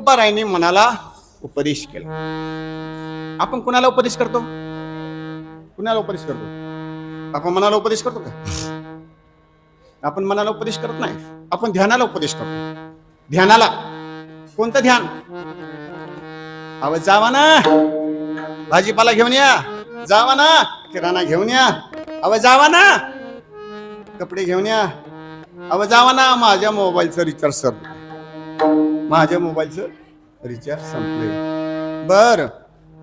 रायने मनाला उपदेश केला. आपण कुणाला उपदेश करतो? कुणाला उपदेश करतो? आपण मनाला उपदेश करतो का? आपण मनाला उपदेश करत नाही. आपण ध्यानाला उपदेश करतो. ध्यानाला. कोणतं ध्यान? अव जावा ना. भाजीपाला घेऊन या. जावा ना. किराणा घेऊन या. अव जावा ना. कपडे घेऊन या. अव जावा ना. माझ्या मोबाईलचं रिचार्ज सर माझ्या मोबाईलचं रिचार्ज संपले बर.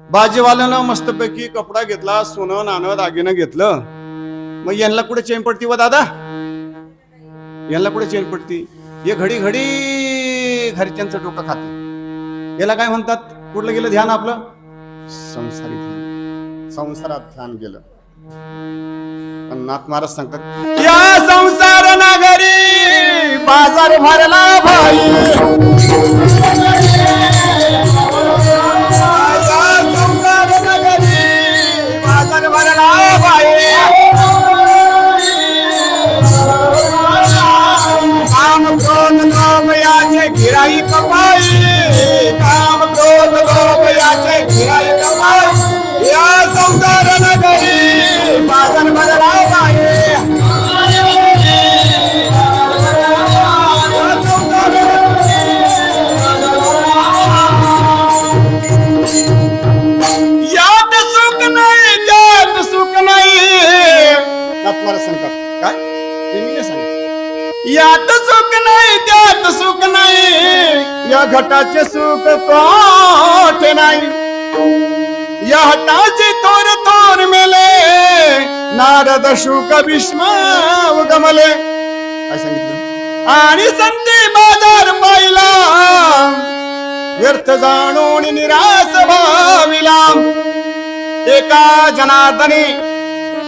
बाजीवाल्यानं मस्तपैकी कपडा घेतला सोनं नाणं दागिनं घेतलं. मग यांना कुठे चेन पडती व दादा? यांना कुठे चेन पडती? हे घडी घडी घरच्यांचं डोकं खात. याला काय म्हणतात? कुठलं गेलं ध्यान आपलं? संसारी ध्यान. संसारात ध्यान गेलं. पण नाथ महाराज सांगतात या संसार नागरी बाजार भरला भाई. गिराई कमाई यात सुख नाही त्यात सुख नाही. या घटाचे सुख पाठ नाही. या हटाचे थोर थोर मेले. नारद शुक भीष्म उगमले काय सांगितलं? आणि संधी बाजार पाहिला. व्यर्थ जाणून निराश भाविला. एका जनार्दनी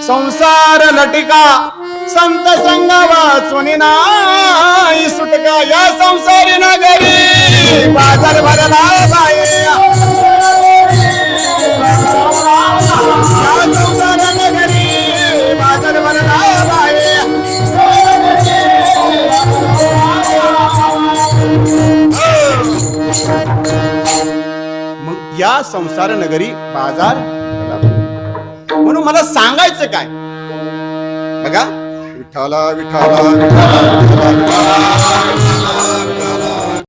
संसार लटिका संत संग वाचून नाही सुटका या संसारी नगरी. बाजार भरला बाई या संसार नगरी. बाजार बाजार म्हणून मला सांगायचं काय? बघा Talavi talavi talavi talavi talavi